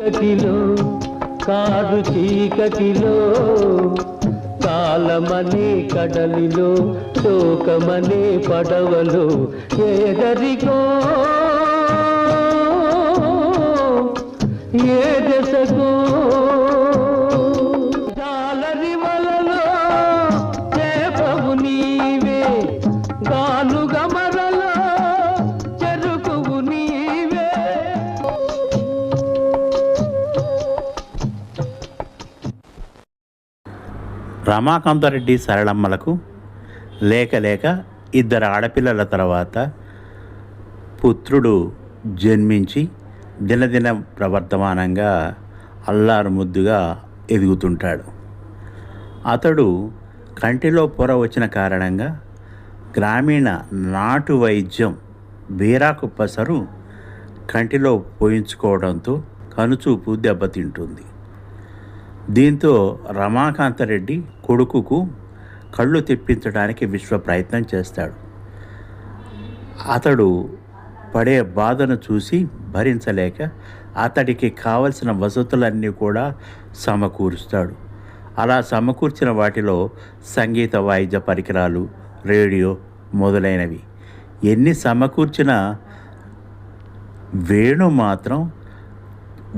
చీకటిలో కారు చీకటిలో కాలమనే కడలిలో శోకమనే పడవలో ఏదరికో ఏ దశకో రమాకాంతారెడ్డి సరళమ్మలకు లేక లేక ఇద్దరు ఆడపిల్లల తర్వాత పుత్రుడు జన్మించి దినదిన ప్రవర్తమానంగా అల్లారు ముద్దుగా ఎదుగుతుంటాడు. అతడు కంటిలో పొర వచ్చిన కారణంగా గ్రామీణ నాటు వైద్యం బీరాకు పసరు కంటిలో పోయించుకోవడంతో కనుచూపు దెబ్బతింటుంది. దీంతో రమాకాంతరెడ్డి కొడుకుకు కళ్ళు తెప్పించడానికి విశ్వ ప్రయత్నం చేస్తాడు. అతడు పడే బాధను చూసి భరించలేక అతడికి కావలసిన వసతులన్నీ కూడా సమకూరుస్తాడు. అలా సమకూర్చిన వాటిలో సంగీత వాయిద్య పరికరాలు రేడియో మొదలైనవి. ఎన్ని సమకూర్చిన వేణు మాత్రం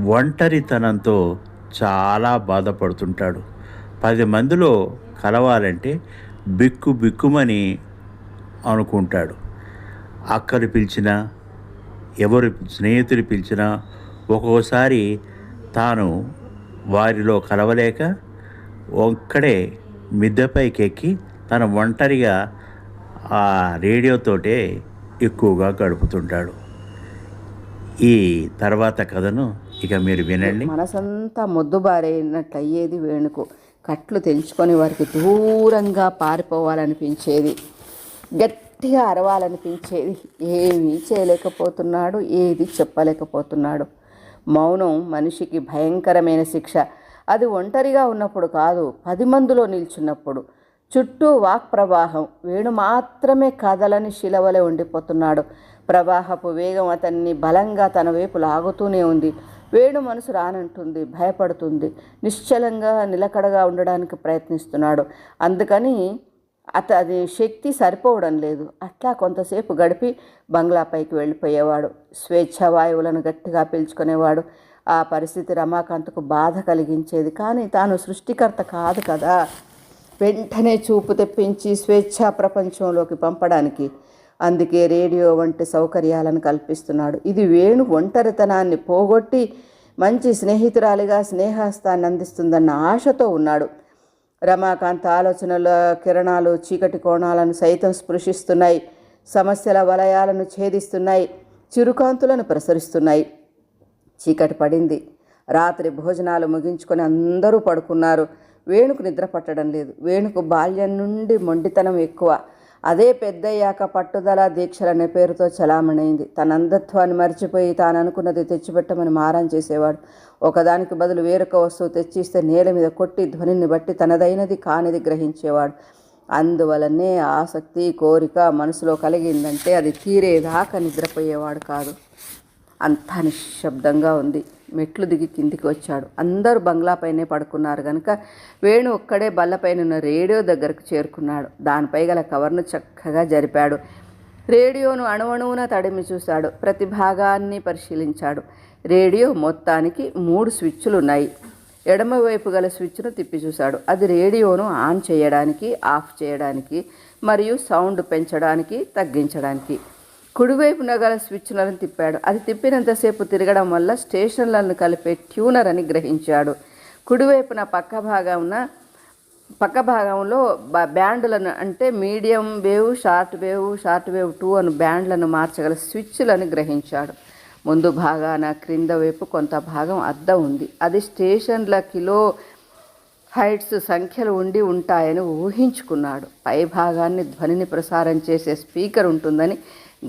ఒంటరితనంతో చాలా బాధపడుతుంటాడు. పది మందిలో కలవాలంటే బిక్కు బిక్కుమని అనుకుంటాడు. అక్కలు పిలిచినా ఎవరు స్నేహితులు పిలిచినా ఒక్కోసారి తాను వారిలో కలవలేక ఒక్కడే మిద్దెపైకి ఎక్కి తన ఒంటరిగా ఆ రేడియోతోటే ఎక్కువగా గడుపుతుంటాడు. ఈ తర్వాత కథను ఇక మీరు వినండి. మనసంతా మొద్దుబారైనట్లు అయ్యేది వేణుకు. కట్లు తెంచుకొని వారికి దూరంగా పారిపోవాలనిపించేది. గట్టిగా అరవాలనిపించేది. ఏమీ చేయలేకపోతున్నాడు ఏది చెప్పలేకపోతున్నాడు. మౌనం మనిషికి భయంకరమైన శిక్ష. అది ఒంటరిగా ఉన్నప్పుడు కాదు పది మందిలో నిల్చున్నప్పుడు. చుట్టూ వాక్ ప్రవాహం. వేణు మాత్రమే కదలని శిలవలే ఉండిపోతున్నాడు. ప్రవాహపు వేగం అతన్ని బలంగా తన వైపు లాగుతూనే ఉంది. వేణు మనసు రానంటుంది భయపడుతుంది నిశ్చలంగా నిలకడగా ఉండడానికి ప్రయత్నిస్తున్నాడు. అందుకని అత అది శక్తి సరిపోవడం లేదు. అట్లా కొంతసేపు గడిపి బంగ్లాపైకి వెళ్ళిపోయేవాడు. స్వేచ్ఛ వాయువులను గట్టిగా పీల్చుకునేవాడు. ఆ పరిస్థితి రమాకాంత్కు బాధ కలిగించేది. కానీ తాను సృష్టికర్త కాదు కదా! వెంటనే చూపు తెప్పించి స్వేచ్ఛా ప్రపంచంలోకి పంపడానికి అందుకే రేడియో వంటి సౌకర్యాలను కల్పిస్తున్నాడు. ఇది వేణు ఒంటరితనాన్ని పోగొట్టి మంచి స్నేహితురాలిగా స్నేహస్తాన్ని అందిస్తుందన్న ఆశతో ఉన్నాడు. రమాకాంత్ ఆలోచనల కిరణాలు చీకటి కోణాలను సైతం స్పృశిస్తున్నాయి. సమస్యల వలయాలను ఛేదిస్తున్నాయి. చిరుకాంతులను ప్రసరిస్తున్నాయి. చీకటి పడింది. రాత్రి భోజనాలు ముగించుకొని అందరూ పడుకున్నారు. వేణుకు నిద్ర పట్టడం లేదు. వేణుకు బాల్యం నుండి మొండితనం ఎక్కువ. అదే పెద్దయ్యాక పట్టుదల దీక్షలనే పేరుతో చలామణైంది. తన అంధత్వాన్ని మర్చిపోయి తాను అనుకున్నది తెచ్చిపెట్టమని మారం చేసేవాడు. ఒకదానికి బదులు వేరొక వస్తువు తెచ్చిస్తే నేల మీద కొట్టి ధ్వనిని బట్టి తనదైనది కానిది గ్రహించేవాడు. అందువలనే ఆసక్తి కోరిక మనసులో కలిగిందంటే అది తీరేదాకా నిద్రపోయేవాడు కాదు. అంతా నిశ్శబ్దంగా ఉంది. మెట్లు దిగి కిందికి వచ్చాడు. అందరూ బంగ్లాపైనే పడుకున్నారు కనుక వేణు ఒక్కడే బల్లపైన ఉన్న రేడియో దగ్గరకు చేరుకున్నాడు. దానిపై గల కవర్ను చక్కగా జరిపాడు. రేడియోను అణువణువున తడిమి చూశాడు. ప్రతి భాగాన్ని పరిశీలించాడు. రేడియో మొత్తానికి మూడు స్విచ్లు ఉన్నాయి ఎడమవైపు గల స్విచ్ను తిప్పి చూశాడు. అది రేడియోను ఆన్ చేయడానికి ఆఫ్ చేయడానికి మరియు సౌండ్ పెంచడానికి తగ్గించడానికి. కుడివైపున గల స్విచ్లను తిప్పాడు. అది తిప్పినంతసేపు తిరగడం వల్ల స్టేషన్లను కలిపే ట్యూనర్ అని గ్రహించాడు. కుడివైపున పక్క భాగమున పక్క భాగంలో బ- బ్యాండ్లను అంటే medium wave short wave short wave two అని బ్యాండ్లను మార్చగల స్విచ్లను గ్రహించాడు. ముందు భాగాన క్రింద వైపు కొంత భాగం అద్దం ఉంది. అది స్టేషన్ల కిలో హైట్స్ సంఖ్యలు ఉండి ఉంటాయని ఊహించుకున్నాడు. పై భాగాన్ని ధ్వనిని ప్రసారం చేసే స్పీకర్ ఉంటుందని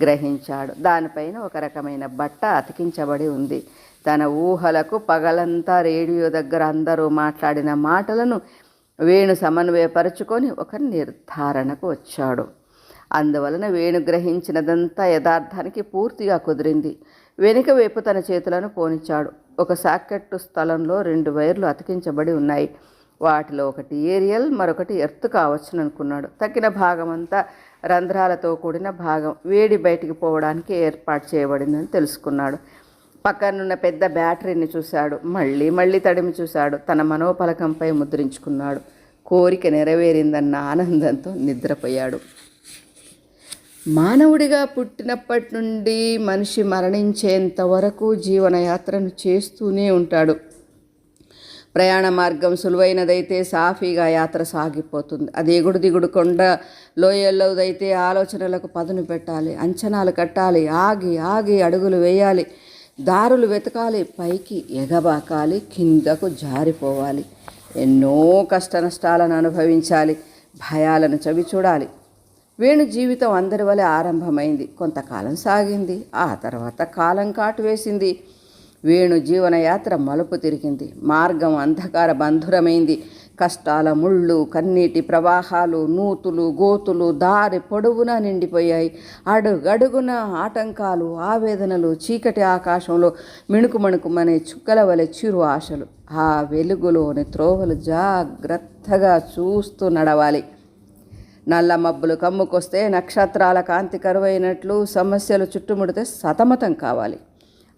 గ్రహించాడు. దానిపైన ఒక రకమైన బట్ట అతికించబడి ఉంది. తన ఊహలకు పగలంతా రేడియో దగ్గర అందరూ మాట్లాడిన మాటలను వేణు సమన్వయపరుచుకొని ఒక నిర్ధారణకు వచ్చాడు. అందువలన వేణు గ్రహించినదంతా యథార్థానికి పూర్తిగా కుదిరింది. వెనుక వైపు తన చేతులను పోనిచ్చాడు. ఒక సాకెట్టు స్థలంలో రెండు వైర్లు అతికించబడి ఉన్నాయి. వాటిలో ఒకటి ఏరియల్ మరొకటి ఎర్త్ కావచ్చుననుకున్నాడు. తక్కిన భాగమంతా రంధ్రాలతో కూడిన భాగం వేడి బయటికి పోవడానికి ఏర్పాటు చేయబడిందని తెలుసుకున్నాడు. పక్కనున్న పెద్ద బ్యాటరీని చూశాడు. మళ్ళీ మళ్ళీ తడిమి చూశాడు. తన మనోపలకంపై ముద్రించుకున్నాడు. కోరిక నెరవేరిందన్న ఆనందంతో నిద్రపోయాడు. మానవుడిగా పుట్టినప్పటి నుండి మనిషి మరణించేంత వరకు జీవనయాత్రను చేస్తూనే ఉంటాడు. ప్రయాణ మార్గం సులువైనదైతే సాఫీగా యాత్ర సాగిపోతుంది. అది ఎగుడు దిగుడు కొండ లోయల్లోదైతే ఆలోచనలకు పదును పెట్టాలి. అంచనాలు కట్టాలి. ఆగి ఆగి అడుగులు వేయాలి. దారులు వెతకాలి. పైకి ఎగబాకాలి. కిందకు జారిపోవాలి. ఎన్నో కష్ట నష్టాలను అనుభవించాలి. భయాలను చవి చూడాలి వేణు జీవితం అందరి వలె ఆరంభమైంది. కొంతకాలం సాగింది. ఆ తర్వాత కాలం కాటు వేసింది. వేణు జీవనయాత్ర మలుపు తిరిగింది. మార్గం అంధకార బంధురమైంది. కష్టాల ముళ్ళు కన్నీటి ప్రవాహాలు నూతులు గోతులు దారి పొడవునా నిండిపోయాయి. అడుగడుగున ఆటంకాలు ఆవేదనలు చీకటి ఆకాశంలో మిణుకు మణుకుమనే చుక్కల వలె చిరు ఆశలు. ఆ వెలుగులోని త్రోవలు జాగ్రత్తగా చూస్తూ నడవాలి. నల్ల మబ్బులు కమ్ముకొస్తే నక్షత్రాల కాంతి కరువైనట్లు సమస్యలు చుట్టుముడితే సతమతం కావాలి.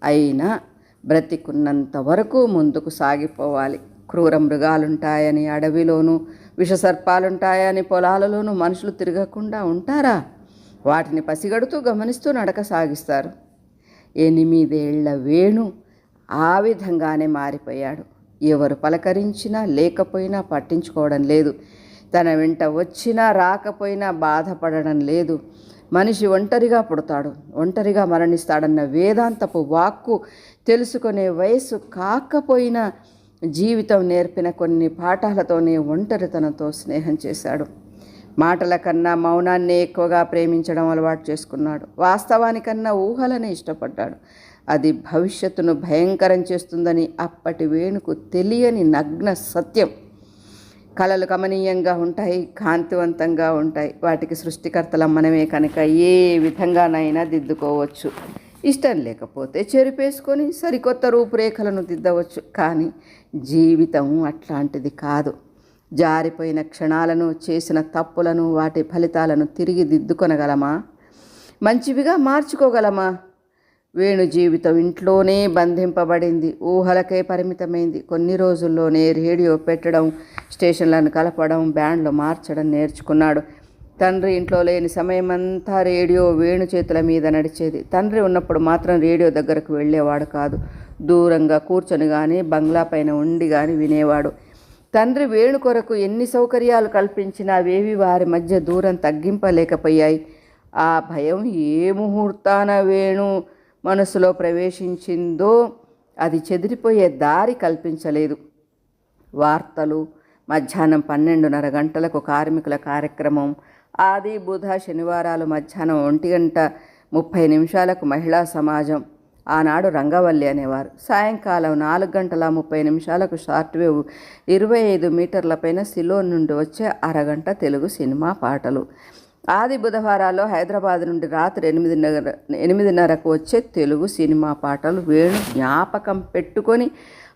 అయినా బ్రతికున్నంత వరకు ముందుకు సాగిపోవాలి. క్రూర మృగాలుంటాయని అడవిలోనూ విషసర్పాలుంటాయని పొలాలలోనూ మనుషులు తిరగకుండా ఉంటారా? వాటిని పసిగడుతూ గమనిస్తూ నడక సాగిస్తారు. ఎనిమిదేళ్ళ వేణు ఆ విధంగానే మారిపోయాడు. ఎవరు పలకరించినా లేకపోయినా పట్టించుకోవడం లేదు. తన వెంట వచ్చినా రాకపోయినా బాధపడడం లేదు. మనిషి ఒంటరిగా పుడతాడు. ఒంటరిగా మరణిస్తాడన్న వేదాంతపు వాక్కు తెలుసుకునే వయస్సు కాకపోయినా జీవితం నేర్పిన కొన్ని పాఠాలతోనే ఒంటరితనంతో స్నేహం చేశాడు. మాటల కన్నా మౌనాన్ని ఎక్కువగా ప్రేమించడం అలవాటు చేసుకున్నాడు. వాస్తవానికన్నా ఊహలనే ఇష్టపడ్డాడు. అది భవిష్యత్తును భయంకరం చేస్తుందని అప్పటి వేణుకు తెలియని నగ్న సత్యం. కళలు కమనీయంగా ఉంటాయి కాంతివంతంగా ఉంటాయి. వాటికి సృష్టికర్తల మనమే కనుక ఏ విధంగానైనా దిద్దుకోవచ్చు. ఇష్టం లేకపోతే చెరిపేసుకొని సరికొత్త రూపురేఖలను దిద్దవచ్చు. కానీ జీవితం అట్లాంటిది కాదు. జారిపోయిన క్షణాలను చేసిన తప్పులను వాటి ఫలితాలను తిరిగి దిద్దుకొనగలమా? మంచివిగా మార్చుకోగలమా? వేణు జీవితం ఇంట్లోనే బంధింపబడింది. ఊహలకే పరిమితమైంది. కొన్ని రోజుల్లోనే రేడియో పెట్టడం స్టేషన్లను కలపడం బ్యాండ్లు మార్చడం నేర్చుకున్నాడు. తండ్రి ఇంట్లో లేని సమయమంతా రేడియో వేణు చేతుల మీద నడిచేది. తండ్రి ఉన్నప్పుడు మాత్రం రేడియో దగ్గరకు వెళ్ళేవాడు కాదు. దూరంగా కూర్చొని కానీ బంగ్లా పైన ఉండి కానీ వినేవాడు. తండ్రి వేణు కొరకు ఎన్ని సౌకర్యాలు కల్పించినా అవేవి వారి మధ్య దూరం తగ్గింపలేకపోయాయి. ఆ భయం ఏ ముహూర్తాన వేణు మనసులో ప్రవేశించిందో అది చెదిరిపోయే దారి కల్పించలేదు. వార్తలు మధ్యాహ్నం పన్నెండున్నర గంటలకు కార్మికుల కార్యక్రమం ఆది బుధ శనివారాలు మధ్యాహ్నం ఒంటి గంట ముప్పై నిమిషాలకు మహిళా సమాజం. ఆనాడు రంగవల్లి అనేవారు. సాయంకాలం నాలుగు గంటల ముప్పై నిమిషాలకు షార్ట్ వేవ్ ఇరవై ఐదు మీటర్ల పైన సిలోన్ నుండి వచ్చే అరగంట తెలుగు సినిమా పాటలు. ఆది బుధవారాల్లో హైదరాబాద్ నుండి రాత్రి ఎనిమిదిన్నర ఎనిమిదిన్నరకు వచ్చే తెలుగు సినిమా పాటలు వేణు జ్ఞాపకం పెట్టుకొని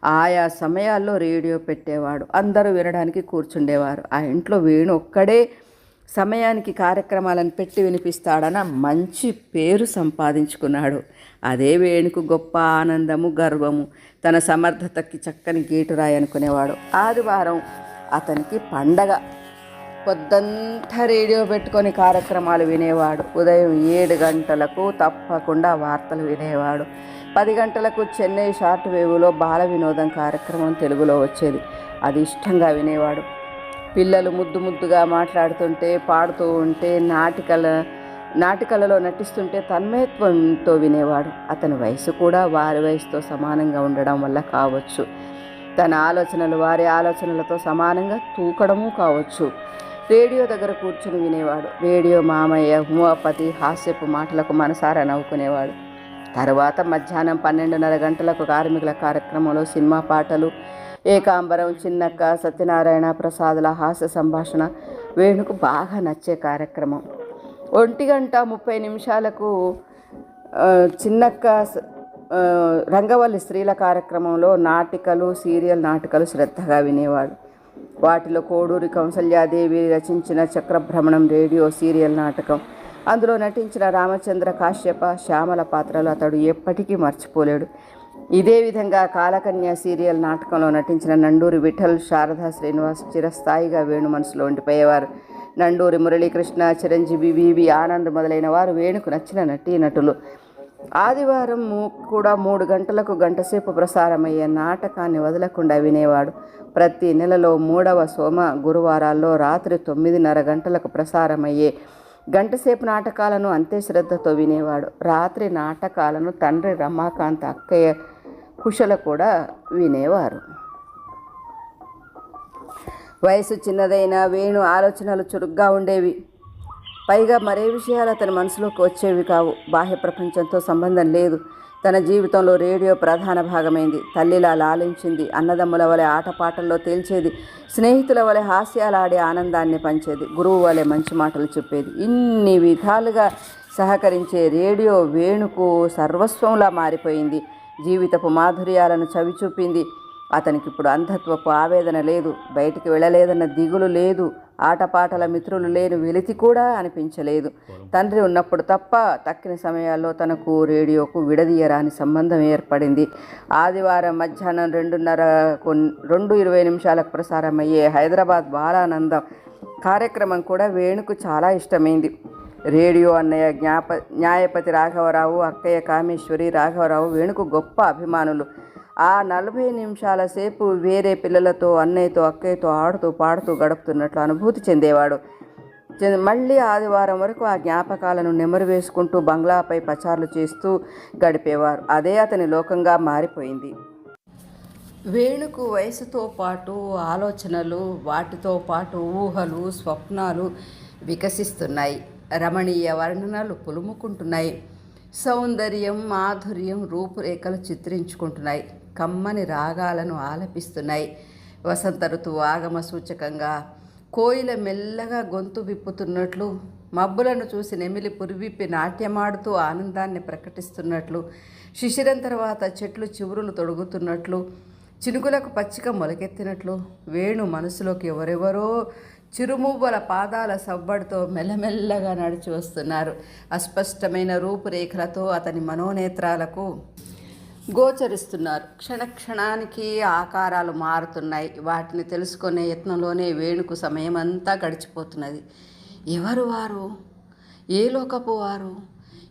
ఆయా సమయాల్లో రేడియో పెట్టేవాడు. అందరూ వినడానికి కూర్చుండేవారు. ఆ ఇంట్లో వేణు ఒక్కడే సమయానికి కార్యక్రమాలను పెట్టి వినిపిస్తాడన మంచి పేరు సంపాదించుకున్నాడు. అదే వేణుకు గొప్ప ఆనందము గర్వము. తన సమర్థతకి చక్కని గీటురాయి అనుకునేవాడు. ఆదివారం అతనికి పండగ. పొద్దంతా రేడియో పెట్టుకొని కార్యక్రమాలు వినేవాడు. ఉదయం ఏడు గంటలకు తప్పకుండా వార్తలు వినేవాడు. పది గంటలకు చెన్నై షార్ట్ వేవ్లో బాల వినోదం కార్యక్రమం తెలుగులో వచ్చేది. అది ఇష్టంగా వినేవాడు. పిల్లలు ముద్దు ముద్దుగా మాట్లాడుతుంటే పాడుతూ ఉంటే నాటికల నాటికలలో నటిస్తుంటే తన్మయత్వంతో వినేవాడు. అతని వయసు కూడా వారి వయసుతో సమానంగా ఉండడం వల్ల కావచ్చు. తన ఆలోచనలు వారి ఆలోచనలతో సమానంగా తూకడము కావచ్చు. రేడియో దగ్గర కూర్చుని వినేవాడు. రేడియో మామయ్య ఉమాపతి హాస్యపు మాటలకు మనసారా నవ్వుకునేవాడు. తర్వాత మధ్యాహ్నం పన్నెండున్నర గంటలకు కార్మికుల కార్యక్రమంలో సినిమా పాటలు ఏకాంబరం చిన్నక్క సత్యనారాయణ ప్రసాదుల హాస్య సంభాషణ వేణుకు బాగా నచ్చే కార్యక్రమం. ఒంటి గంట ముప్పై నిమిషాలకు చిన్నక్క రంగవల్లి స్త్రీల కార్యక్రమంలో నాటికలు సీరియల్ నాటికలు శ్రద్ధగా వినేవాడు. వాటిలో కోడూరి కౌసల్యాదేవి రచించిన చక్రభ్రమణం రేడియో సీరియల్ నాటకం అందులో నటించిన రామచంద్ర కాశ్యప శ్యామల పాత్రలు అతడు ఎప్పటికీ మర్చిపోలేడు. ఇదే విధంగా కాలకన్య సీరియల్ నాటకంలో నటించిన నండూరి విఠల్ శారదా శ్రీనివాస్ చిరస్థాయిగా వేణు మనసులో ఉండిపోయేవారు. నండూరి మురళీకృష్ణ చిరంజీవి వివి ఆనంద్ మొదలైన వారు వేణుకు నచ్చిన నటీనటులు ఆదివారం కూడా మూడు గంటలకు గంటసేపు ప్రసారమయ్యే నాటకాన్ని వదలకుండా వినేవాడు. ప్రతి నెలలో మూడవ సోమ గురువారాల్లో రాత్రి తొమ్మిదిన్నర గంటలకు ప్రసారమయ్యే గంటసేపు నాటకాలను అంతే శ్రద్ధతో వినేవాడు. రాత్రి నాటకాలను తండ్రి రమాకాంత్ అక్కయ్య కుశల కూడా వినేవారు. వయసు చిన్నదైన వేణు ఆలోచనలు చురుగ్గా ఉండేవి. పైగా మరే విషయాలు అతని మనసులోకి వచ్చేవి కావు. బాహ్య ప్రపంచంతో సంబంధం లేదు. తన జీవితంలో రేడియో ప్రధాన భాగమైంది. తల్లిలా లాలించింది. అన్నదమ్ముల వలె ఆటపాటల్లో తేల్చేది. స్నేహితుల వలె హాస్యాలాడే ఆనందాన్ని పంచేది. గురువు వలె మంచి మాటలు చెప్పేది. ఇన్ని విధాలుగా సహకరించే రేడియో వేణుకు సర్వస్వంలా మారిపోయింది. జీవితపు మాధుర్యాలను చవిచూపింది. అతనికి ఇప్పుడు అంధత్వపు ఆవేదన లేదు. బయటికి వెళ్ళలేదన్న దిగులు లేదు. ఆటపాటల మిత్రులు లేని వెలితి కూడా అనిపించలేదు. తండ్రి ఉన్నప్పుడు తప్ప తక్కిన సమయాల్లో తనకు రేడియోకు విడదీయరాని సంబంధం ఏర్పడింది. ఆదివారం మధ్యాహ్నం రెండున్నర రెండు ఇరవై నిమిషాలకు ప్రసారమయ్యే హైదరాబాద్ బాలానందం కార్యక్రమం కూడా వేణుకు చాలా ఇష్టమైంది. రేడియో అన్నయ్య జ్ఞాప న్యాయపతి రాఘవరావు అక్కయ్య కామేశ్వరి రాఘవరావు వేణుకు గొప్ప అభిమానులు. ఆ నలభై నిమిషాల సేపు వేరే పిల్లలతో అన్నయ్యతో అక్కయ్యతో ఆడుతూ పాడుతూ గడుపుతున్నట్లు అనుభూతి చెందేవాడు. మళ్ళీ ఆదివారం వరకు ఆ జ్ఞాపకాలను నెమరు వేసుకుంటూ బంగ్లాపై పచారులు చేస్తూ గడిపేవారు. అదే అతని లోకంగా మారిపోయింది. వేణుకు వయసుతో పాటు ఆలోచనలు వాటితో పాటు ఊహలు స్వప్నాలు వికసిస్తున్నాయి. రమణీయ వర్ణనలు పులుముకుంటున్నాయి. సౌందర్యం మాధుర్యం రూపురేఖలు చిత్రించుకుంటున్నాయి. కమ్మని రాగాలను ఆలపిస్తున్నాయి. వసంత ఋతువు ఆగమ సూచకంగా కోయిల మెల్లగా గొంతు విప్పుతున్నట్లు మబ్బులను చూసి నెమిలి పురివిప్పి నాట్యమాడుతూ ఆనందాన్ని ప్రకటిస్తున్నట్లు శిశిరం తర్వాత చెట్లు చివురులు తొడుగుతున్నట్లు చినుకులకు పచ్చిక మొలకెత్తినట్లు వేణు మనసులోకి ఎవరెవరో చిరుమువ్వల పాదాల సవ్వడితో మెల్లమెల్లగా నడిచి వస్తున్నారు. అస్పష్టమైన రూపురేఖలతో అతని మనోనేత్రాలకు గోచరిస్తున్నారు. క్షణక్షణానికి ఆకారాలు మారుతున్నాయి. వాటిని తెలుసుకునే యత్నంలోనే వేణుకు సమయమంతా గడిచిపోతున్నది. ఎవరు వారు? ఏ లోకపు వారు?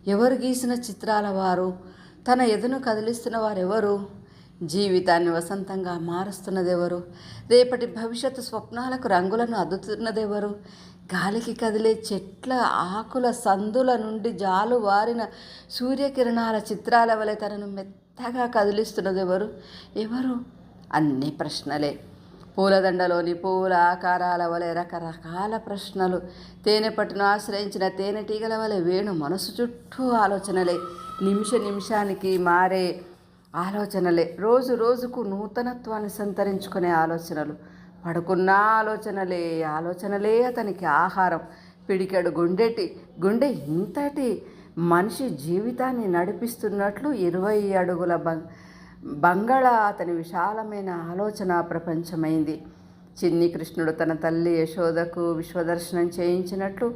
ఎవరు గీసిన చిత్రాల వారు? తన ఎదును కదిలిస్తున్న వారెవరు? జీవితాన్ని వసంతంగా మారుస్తున్నదెవరు? రేపటి భవిష్యత్తు స్వప్నాలకు రంగులను అద్దుతున్నదెవరు? గాలికి కదిలే చెట్ల ఆకుల సందుల నుండి జాలు వారిన సూర్యకిరణాల చిత్రాల వలె తనను మెత్తగా కదిలిస్తున్నదెవరు? ఎవరు? అన్ని ప్రశ్నలే. పూలదండలోని పూల ఆకారాల వలె రకరకాల ప్రశ్నలు. తేనె పట్టును ఆశ్రయించిన తేనెటీగల వలె వేణు మనసు చుట్టూ ఆలోచనలే. నిమిష నిమిషానికి మారే ఆలోచనలే. రోజు రోజుకు నూతనత్వాన్ని సంతరించుకునే ఆలోచనలు. పడుకున్న ఆలోచనలే ఆలోచనలే అతనికి ఆహారం. పిడికెడు గుండెటి గుండె ఇంతటి మనిషి జీవితాన్ని నడిపిస్తున్నట్లు ఇరవై అడుగుల బంగ్ బంగళా అతని విశాలమైన ఆలోచన ప్రపంచమైంది. చిన్ని కృష్ణుడు తన తల్లి యశోదకు విశ్వదర్శనం చేయించినట్లు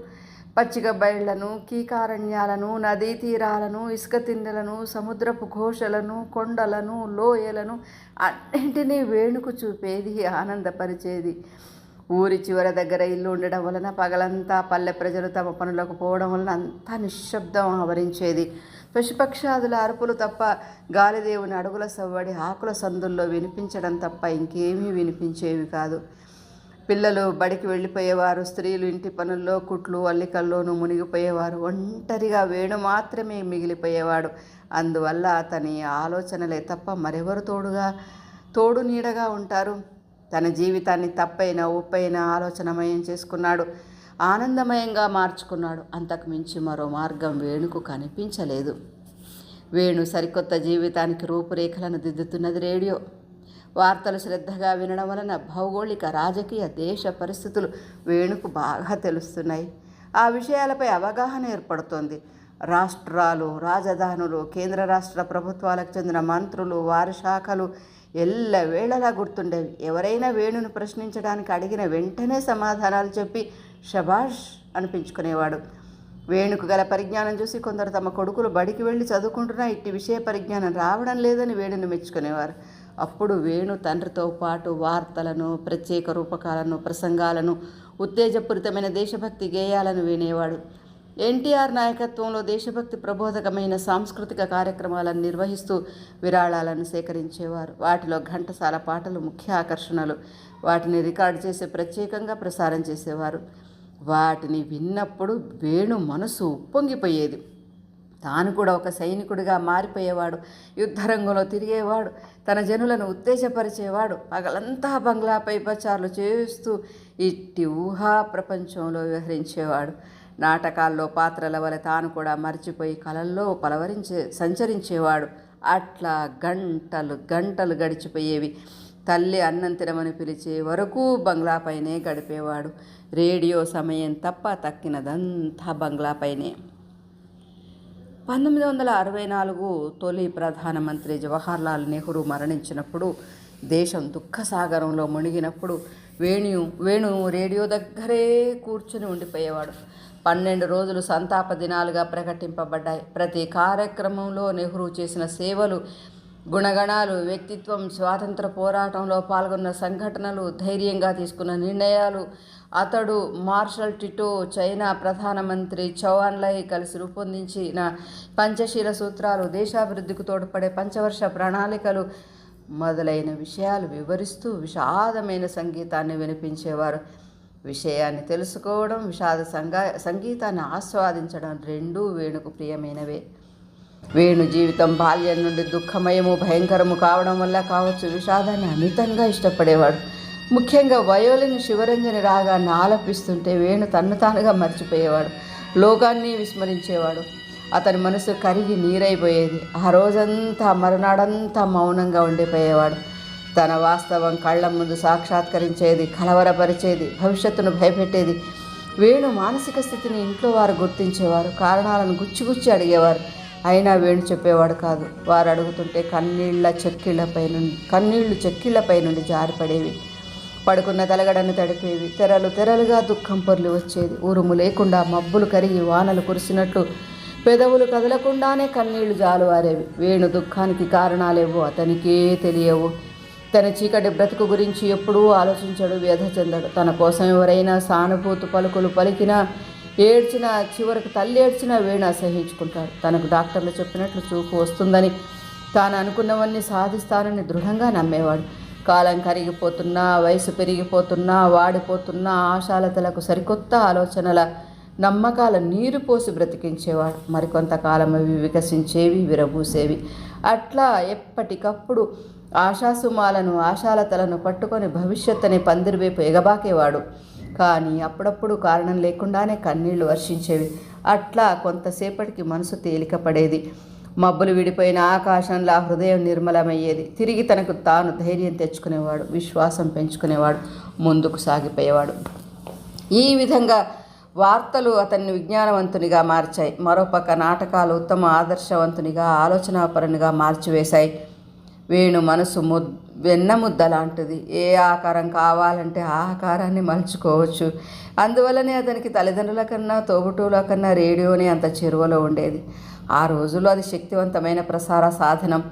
పచ్చిక బయళ్ళను కీకారణ్యాలను నదీ తీరాలను ఇసుక తిన్నెలను సముద్రపు ఘోషలను కొండలను లోయలను అన్నింటినీ వేణుకు చూపేది ఆనందపరిచేది. ఊరి చివర దగ్గర ఇల్లు ఉండడం వలన పగలంతా పల్లె ప్రజలు తమ పనులకు పోవడం వలన అంతా నిశ్శబ్దం ఆవరించేది. పశుపక్షాదుల అరుపులు తప్ప గాలిదేవుని అడుగుల సవ్వడి ఆకుల సందుల్లో వినిపించడం తప్ప ఇంకేమీ వినిపించేవి కాదు. పిల్లలు బడికి వెళ్ళిపోయేవారు స్త్రీలు ఇంటి పనుల్లో కుట్లు అల్లికల్లోనూ మునిగిపోయేవారు ఒంటరిగా వేణు మాత్రమే మిగిలిపోయేవాడు. అందువల్ల అతని ఆలోచనలే తప్ప మరెవరు తోడుగా తోడు నీడగా ఉంటారు? తన జీవితాన్ని తప్పైన ఉప్పైన ఆలోచనమయం చేసుకున్నాడు. ఆనందమయంగా మార్చుకున్నాడు. అంతకు మించి మరో మార్గం వేణుకు కనిపించలేదు. వేణు సరికొత్త జీవితానికి రూపురేఖలను దిద్దుతున్నది రేడియో. వార్తలు శ్రద్ధగా వినడం వలన భౌగోళిక రాజకీయ దేశ పరిస్థితులు వేణుకు బాగా తెలుస్తున్నాయి. ఆ విషయాలపై అవగాహన ఏర్పడుతోంది. రాష్ట్రాలు రాజధానులు కేంద్ర రాష్ట్ర ప్రభుత్వాలకు చెందిన మంత్రులు వారి శాఖలు ఎల్ల వేళలా గుర్తుండేవి. ఎవరైనా వేణును ప్రశ్నించడానికి అడిగిన వెంటనే సమాధానాలు చెప్పి షబాష్ అనిపించుకునేవాడు. వేణుకు గల పరిజ్ఞానం చూసి కొందరు తమ కొడుకులు బడికి వెళ్ళి చదువుకుంటున్నా ఇట్టి విషయ పరిజ్ఞానం రావడం లేదని వేణుని మెచ్చుకునేవారు. అప్పుడు వేణు తండ్రితో పాటు వార్తలను ప్రత్యేక రూపకాలను ప్రసంగాలను ఉత్తేజపూరితమైన దేశభక్తి గేయాలను వినేవాడు. ఎన్టీఆర్ నాయకత్వంలో దేశభక్తి ప్రబోధకమైన సాంస్కృతిక కార్యక్రమాలను నిర్వహిస్తూ విరాళాలను సేకరించేవారు. వాటిలో ఘంటసాల పాటలు ముఖ్య ఆకర్షణలు వాటిని రికార్డు చేసి ప్రత్యేకంగా ప్రసారం చేసేవారు. వాటిని విన్నప్పుడు వేణు మనసు ఉప్పొంగిపోయేది. తాను కూడా ఒక సైనికుడిగా మారిపోయేవాడు యుద్ధరంగంలో తిరిగేవాడు తన జనులను ఉత్తేజపరిచేవాడు పగలంతా బంగ్లాపై పచారులు చేస్తూ ఇట్టి ఊహా ప్రపంచంలో వ్యవహరించేవాడు నాటకాల్లో పాత్రల వల్ల తాను కూడా మర్చిపోయి కలల్లో పలవరించే సంచరించేవాడు. అట్లా గంటలు గంటలు గడిచిపోయేవి. తల్లి అన్నం తినమని పిలిచే వరకు బంగ్లాపైనే గడిపేవాడు. రేడియో సమయం తప్ప తక్కినదంతా బంగ్లాపైనే. పంతొమ్మిది వందల అరవై నాలుగు తొలి ప్రధానమంత్రి జవహర్లాల్ నెహ్రూ మరణించినప్పుడు దేశం దుఃఖసాగరంలో మునిగినప్పుడు వేణు వేణు రేడియో దగ్గరే కూర్చుని ఉండిపోయేవాడు. పన్నెండు రోజులు సంతాప దినాలుగా ప్రకటింపబడ్డాయి. ప్రతి కార్యక్రమంలో నెహ్రూ చేసిన సేవలు గుణగణాలు వ్యక్తిత్వం స్వాతంత్ర పోరాటంలో పాల్గొన్న సంఘటనలు ధైర్యంగా తీసుకున్న నిర్ణయాలు అతడు మార్షల్ టిటో చైనా ప్రధానమంత్రి చౌహాన్లై కలిసి రూపొందించిన పంచశీల సూత్రాలు దేశాభివృద్ధికి తోడ్పడే పంచవర్ష ప్రణాళికలు మొదలైన విషయాలు వివరిస్తూ విషాదమైన సంగీతాన్ని వినిపించేవారు. విషయాన్ని తెలుసుకోవడం విషాద సంగా సంగీతాన్ని ఆస్వాదించడం రెండూ వేణుకు ప్రియమైనవే. వేణు జీవితం బాల్యం నుండి దుఃఖమయము భయంకరము కావడం వల్ల కావచ్చు. విషాదాన్ని అమితంగా ఇష్టపడేవాడు. ముఖ్యంగా వయోలిన్ శివరంజని రాగాన్ని ఆలపిస్తుంటే వేణు తన్ను తానుగా మర్చిపోయేవాడు. లోకాన్ని విస్మరించేవాడు. అతని మనసు కరిగి నీరైపోయేది. ఆ రోజంతా మరునాడంతా మౌనంగా ఉండిపోయేవాడు. తన వాస్తవం కళ్ళ ముందు సాక్షాత్కరించేది కలవరపరిచేది భవిష్యత్తును భయపెట్టేది. వేణు మానసిక స్థితిని ఇంట్లో వారు గుర్తించేవారు. కారణాలను గుచ్చిగుచ్చి అడిగేవారు. అయినా వేణు చెప్పేవాడు కాదు. వారు అడుగుతుంటే కన్నీళ్ళ చెక్కిళ్ళపై నుండి కన్నీళ్ళు చెక్కిళ్ళపై నుండి జారిపడేవి. పడుకున్న తలగడను తడిపేవి. తెరలు తెరలుగా దుఃఖం పొర్లి వచ్చేది. ఉరుము లేకుండా మబ్బులు కరిగి వానలు కురిసినట్లు పెదవులు కదలకుండానే కన్నీళ్ళు జాలువారేవి. వేణు దుఃఖానికి కారణాలేవో అతనికే తెలియవు. తన చీకటి బ్రతుకు గురించి ఎప్పుడూ ఆలోచించడు వ్యధ చెందడు తన కోసం ఎవరైనా సానుభూతి పలుకులు పలికినా ఏడ్చినా చివరకు తల్లి ఏడ్చినా వేణు అసహించుకుంటాడు తనకు డాక్టర్లు చెప్పినట్లు చూపు వస్తుందని తాను అనుకున్నవన్నీ సాధిస్తానని దృఢంగా నమ్మేవాడు. కాలం కరిగిపోతున్నా వయసు పెరిగిపోతున్నా వాడిపోతున్నా ఆశాలతలకు సరికొత్త ఆలోచనల నమ్మకాల నీరు పోసి బ్రతికించేవాడు. మరికొంతకాలం అవి వికసించేవి విరబూసేవి. అట్లా ఎప్పటికప్పుడు ఆశాసుమాలను ఆశాలతలను పట్టుకొని భవిష్యత్ అనే పందిరి వైపు ఎగబాకేవాడు. కానీ అప్పుడప్పుడు కారణం లేకుండానే కన్నీళ్ళు వర్షించేవి. అట్లా కొంతసేపటికి మనసు తేలిక పడేది మబ్బులు విడిపోయిన ఆకాశంలో హృదయం నిర్మలమయ్యేది. తిరిగి తనకు తాను ధైర్యం తెచ్చుకునేవాడు విశ్వాసం పెంచుకునేవాడు ముందుకు సాగిపోయేవాడు. ఈ విధంగా వార్తలు అతన్ని విజ్ఞానవంతునిగా మార్చాయి. మరోపక్క నాటకాలు ఉత్తమ ఆదర్శవంతునిగా ఆలోచనాపరునిగా మార్చివేశాయి. వేణు మనసు ముద్ వెన్న ముద్ద లాంటిది. ఏ ఆకారం కావాలంటే ఆ ఆకారాన్ని మలుచుకోవచ్చు. అందువల్లనే అతనికి తల్లిదండ్రుల కన్నా తోబుటూల కన్నా రేడియోనే అంత చెరువలో ఉండేది. ఆ రోజుల్లో అది శక్తివంతమైన ప్రసార సాధనం.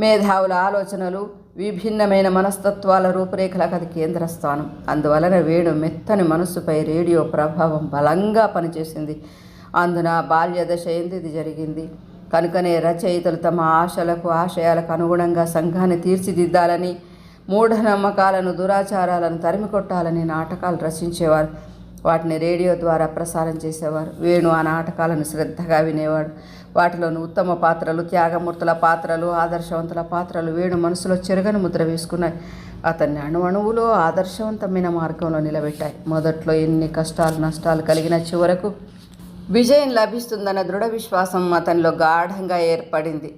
మేధావుల ఆలోచనలు విభిన్నమైన మనస్తత్వాల రూపురేఖలకు అది కేంద్రస్థానం. అందువలన వేణు మెత్తని మనస్సుపై రేడియో ప్రభావం బలంగా పనిచేసింది. అందున బాల్యదశ ఇది జరిగింది. కనుకనే రచయితలు తమ ఆశలకు ఆశయాలకు అనుగుణంగా సంఘాన్ని తీర్చిదిద్దాలని మూఢనమ్మకాలను దురాచారాలను తరిమికొట్టాలని నాటకాలు రచించేవారు. వాటిని రేడియో ద్వారా ప్రసారం చేసేవారు. వేణు ఆ నాటకాలను శ్రద్ధగా వినేవాడు. వాటిలోని ఉత్తమ పాత్రలు త్యాగమూర్తుల పాత్రలు ఆదర్శవంతుల పాత్రలు వేణు మనసులో చెరగని ముద్ర వేసుకున్నాయి. అతన్ని అణువణువులో ఆదర్శవంతమైన మార్గంలో నిలబెట్టాయి. మొదట్లో ఎన్ని కష్టాలు నష్టాలు కలిగిన చివరకు విజయం లభిస్తుందన్న దృఢ విశ్వాసం అతనిలో గాఢంగా ఏర్పడింది.